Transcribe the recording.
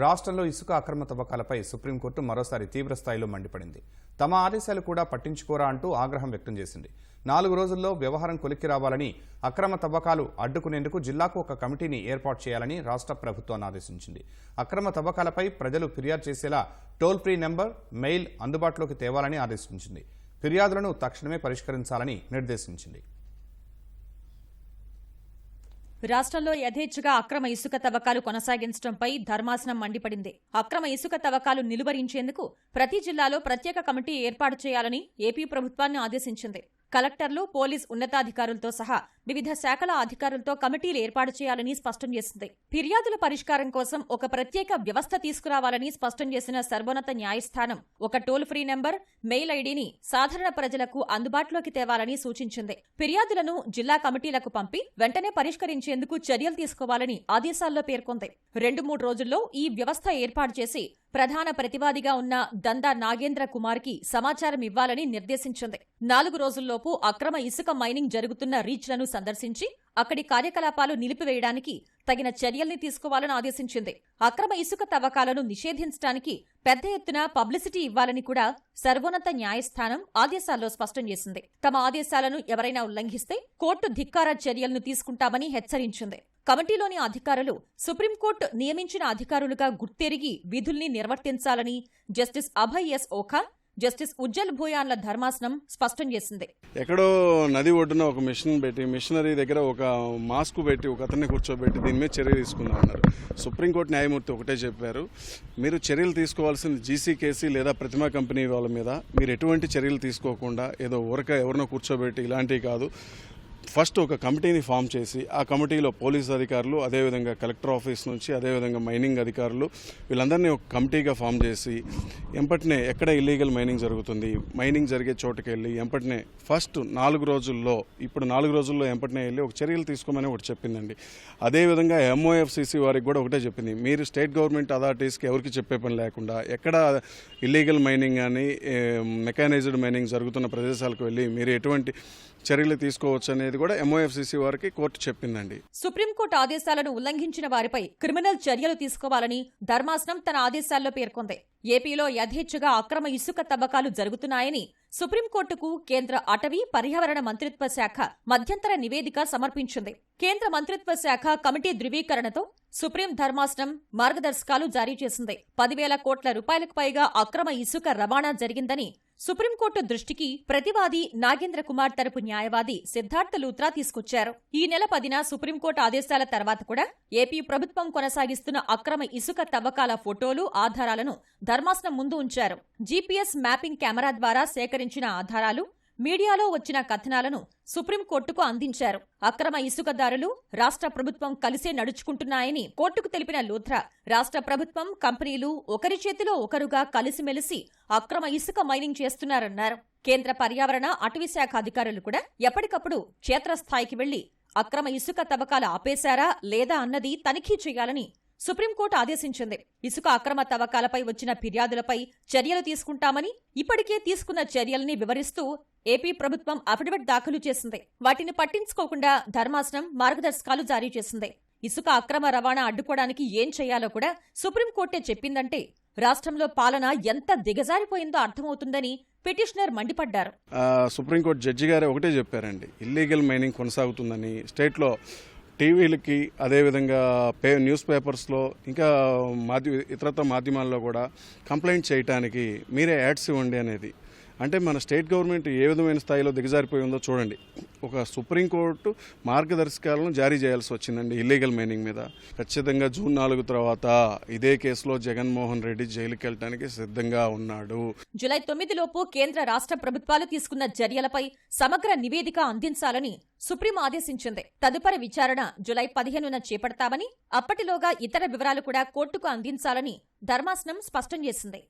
రాష్ట్రంలో ఇసుక అక్రమ తవ్వకాలపై సుప్రీంకోర్టు మరోసారి తీవ్రస్థాయిలో మండిపడింది. తమ ఆదేశాలు కూడా పట్టించుకోరా అంటూ ఆగ్రహం వ్యక్తం చేసింది. నాలుగు రోజుల్లో వ్యవహారం కొలిక్కి రావాలని అక్రమ తవ్వకాలు అడ్డుకునేందుకు జిల్లాకు ఒక కమిటీని ఏర్పాటు చేయాలని రాష్ట్ర ప్రభుత్వాన్ని ఆదేశించింది. అక్రమ తవ్వకాలపై ప్రజలు ఫిర్యాదు చేసేలా టోల్ ఫ్రీ నెంబర్ మెయిల్ అందుబాటులోకి తేవాలని ఆదేశించింది. ఫిర్యాదులను తక్షణమే పరిష్కరించాలని నిర్దేశించింది. రాష్ట్రంలో యథేచ్ఛగా అక్రమ ఇసుక తవ్వకాలు కొనసాగించడంపై ధర్మాసనం మండిపడింది. అక్రమ ఇసుక తవ్వకాలు నిలువరించేందుకు ప్రతి జిల్లాలో ప్రత్యేక కమిటీ ఏర్పాటు చేయాలని ఏపీ ప్రభుత్వాన్ని ఆదేశించింది. కలెక్టర్లు పోలీస్ ఉన్నతాధికారులతో సహా వివిధ శాఖల అధికారులతో కమిటీలు ఏర్పాటు చేయాలని స్పష్టం చేసింది. ఫిర్యాదుల పరిష్కారం కోసం ఒక ప్రత్యేక వ్యవస్థ తీసుకురావాలని స్పష్టం చేసిన సర్వోన్నత న్యాయస్థానం ఒక టోల్ ఫ్రీ నెంబర్ మెయిల్ ఐడిని సాధారణ ప్రజలకు అందుబాటులోకి తేవాలని సూచించింది. ఫిర్యాదులను జిల్లా కమిటీలకు పంపి వెంటనే పరిష్కరించేందుకు చర్యలు తీసుకోవాలని ఆదేశాల్లో పేర్కొంది. రెండు మూడు రోజుల్లో ఈ వ్యవస్థ ఏర్పాటు చేసి ప్రధాన ప్రతివాదిగా ఉన్న దందా నాగేంద్ర కుమార్కి సమాచారం ఇవ్వాలని నిర్దేశించింది. నాలుగు రోజుల్లోపు అక్రమ ఇసుక మైనింగ్ జరుగుతున్న రీచ్లను సందర్శించి అక్కడి కార్యకలాపాలు నిలిపివేయడానికి తగిన చర్యల్ని తీసుకోవాలని ఆదేశించింది. అక్రమ ఇసుక తవ్వకాలను నిషేధించడానికి పెద్ద ఎత్తున పబ్లిసిటీ ఇవ్వాలని కూడా సర్వోన్నత న్యాయస్థానం ఆదేశాల్లో స్పష్టం చేసింది. తమ ఆదేశాలను ఎవరైనా ఉల్లంఘిస్తే కోర్టు ధిక్కార చర్యలను తీసుకుంటామని హెచ్చరించింది. కమిటీలోని అధికారులు సుప్రీంకోర్టు నియమించిన అధికారులుగా గుర్తెరిగి విధుల్ని నిర్వర్తించాలని justice Abhay S Oka justice Ujjal భూయాన్ల ధర్మాసనం స్పష్టం చేసింది. ఎక్కడో నది ఒడ్డున ఒక మిషన్ పెట్టి మిషనరీ దగ్గర ఒక మాస్క్ పెట్టి ఒక అతన్ని కూర్చోబెట్టి దీని మీద చర్య తీసుకుందాం అన్నారు. సుప్రీంకోర్టు న్యాయమూర్తి ఒకటే చెప్పారు మీరు చర్యలు తీసుకోవాల్సింది జీసీ కేసీ లేదా ప్రతిమా కంపెనీ వాళ్ళ మీద. మీరు ఎటువంటి చర్యలు తీసుకోకుండా ఏదో ఊరక ఎవరినో కూర్చోబెట్టి ఇలాంటివి కాదు. ఫస్ట్ ఒక కమిటీని ఫామ్ చేసి ఆ కమిటీలో పోలీస్ అధికారులు అదేవిధంగా కలెక్టర్ ఆఫీస్ నుంచి అదేవిధంగా మైనింగ్ అధికారులు వీళ్ళందరినీ ఒక కమిటీగా ఫామ్ చేసి ఎంపటినే ఎక్కడ ఇల్లీగల్ మైనింగ్ జరుగుతుంది మైనింగ్ జరిగే చోటుకి వెళ్ళి ఎంపటినే ఫస్ట్ నాలుగు రోజుల్లో ఇప్పుడు నాలుగు రోజుల్లో ఎంపటినే వెళ్ళి ఒక చర్యలు తీసుకోమని ఒకటి చెప్పిందండి. అదేవిధంగా ఎంఓఎఫ్సిసి వారికి కూడా ఒకటే చెప్పింది. మీరు స్టేట్ గవర్నమెంట్ అథారిటీస్కి ఎవరికి చెప్పే పని లేకుండా ఎక్కడ ఇల్లీగల్ మైనింగ్ కానీ మెకానైజ్డ్ మైనింగ్ జరుగుతున్న ప్రదేశాలకు వెళ్ళి మీరు ఎటువంటి చర్యలు తీసుకోవచ్చు అనేది కూడా ఎంఓఎఫ్సిసి వారికి కోర్టు చెప్పిందండి. సుప్రీంకోర్టు ఆదేశాలను ఉల్లంఘించిన వారిపై క్రిమినల్ చర్యలు తీసుకోవాలని ధర్మాసనం తన ఆదేశాల్లో పేర్కొంది. ఏపీలో యథేచ్ఛగా అక్రమ ఇసుక తవ్వకాలు జరుగుతున్నాయని సుప్రీంకోర్టుకు కేంద్ర అటవీ పర్యావరణ మంత్రిత్వ శాఖ మధ్యంతర నివేదిక సమర్పించింది. కేంద్ర మంత్రిత్వ శాఖ కమిటీ ధృవీకరణతో సుప్రీం ధర్మాసనం మార్గదర్శకాలు జారీ చేసింది. పదివేల కోట్ల రూపాయలకు పైగా అక్రమ ఇసుక రవాణా జరిగిందని సుప్రీంకోర్టు దృష్టికి ప్రతివాది నాగేంద్ర కుమార్ తరపు న్యాయవాది సిద్ధార్థ లూత్రా తీసుకొచ్చారు. ఈ నెల పదిన సుప్రీంకోర్టు ఆదేశాల తర్వాత కూడా ఏపీ ప్రభుత్వం కొనసాగిస్తున్న అక్రమ ఇసుక తవ్వకాల ఫోటోలు ఆధారాలను ధర్మాసనం ముందు ఉంచారు. జీపీఎస్ మ్యాపింగ్ కెమెరా ద్వారా సేకరించిన ఆధారాలు మీడియాలో వచ్చిన కథనాలను సుప్రీంకోర్టుకు అందించారు. అక్రమ ఇసుకదారులు రాష్ట్ర ప్రభుత్వం కలిసే నడుచుకుంటున్నాయని కోర్టుకు తెలిపిన లూథ్రా రాష్ట్ర ప్రభుత్వం కంపెనీలు ఒకరి చేతిలో ఒకరుగా కలిసిమెలిసి అక్రమ ఇసుక మైనింగ్ చేస్తున్నారన్నారు. కేంద్ర పర్యావరణ అటవీ శాఖ అధికారులు కూడా ఎప్పటికప్పుడు క్షేత్రస్థాయికి వెళ్ళి అక్రమ ఇసుక తవ్వకాలు ఆపేశారా లేదా అన్నది తనిఖీ చేయాలని సుప్రీంకోర్టు ఆదేశించింది. ఇసుక అక్రమ తవ్వకాలపై వచ్చిన ఫిర్యాదులపై చర్యలు తీసుకుంటామని ఇప్పటికే తీసుకున్న చర్యల్ని వివరిస్తూ ఏపీ ప్రభుత్వం అఫిడవిట్ దాఖలు చేసింది. వాటిని పట్టించుకోకుండా ధర్మాసనం మార్గదర్శకాలు జారీ చేసింది. ఇసుక అక్రమ రవాణా అడ్డుకోవడానికి ఏం చేయాలో కూడా సుప్రీంకోర్టే చెప్పిందంటే రాష్ట్రంలో పాలన ఎంత దిగజారిపోయిందో అర్థమవుతుందని పిటిషనర్ మండిపడ్డారు. సుప్రీంకోర్టు జడ్జి గారే ఒకటే చెప్పారండి. ఇల్లీగల్ మైనింగ్ కొనసాగుతుందని స్టేట్లో టీవీలకి అదేవిధంగా పే న్యూస్ పేపర్స్లో ఇంకా మాధ్య ఇతరత్ర మాధ్యమాల్లో కూడా కంప్లైంట్ చేయటానికి మీరే యాడ్స్ ఇవ్వండి అనేది అంటే మన స్టేట్ గవర్నమెంట్ ఏ విధమైన స్థాయిలో దిగజారిపోయి ఉందో చూడండి. ఒక సుప్రీంకోర్టు మార్గదర్శకాలను జారీ చేయాల్సి వచ్చిందండి ఇల్లీగల్ మైనింగ్ మీద. ఖచ్చితంగా జూన్ నాలుగు తర్వాత ఇదే కేసులో జగన్మోహన్ రెడ్డి జైలుకి వెళ్ళడానికి సిద్ధంగా ఉన్నాడు. జులై తొమ్మిదిలోపు కేంద్ర రాష్ట్ర ప్రభుత్వాలు తీసుకున్న చర్యలపై సమగ్ర నివేదిక అందించాలని సుప్రీం ఆదేశించింది. తదుపరి విచారణ జులై పదిహేనున చేపడతామని అప్పటిలోగా ఇతర వివరాలు కూడా కోర్టుకు అందించాలని ధర్మాసనం స్పష్టం చేసింది.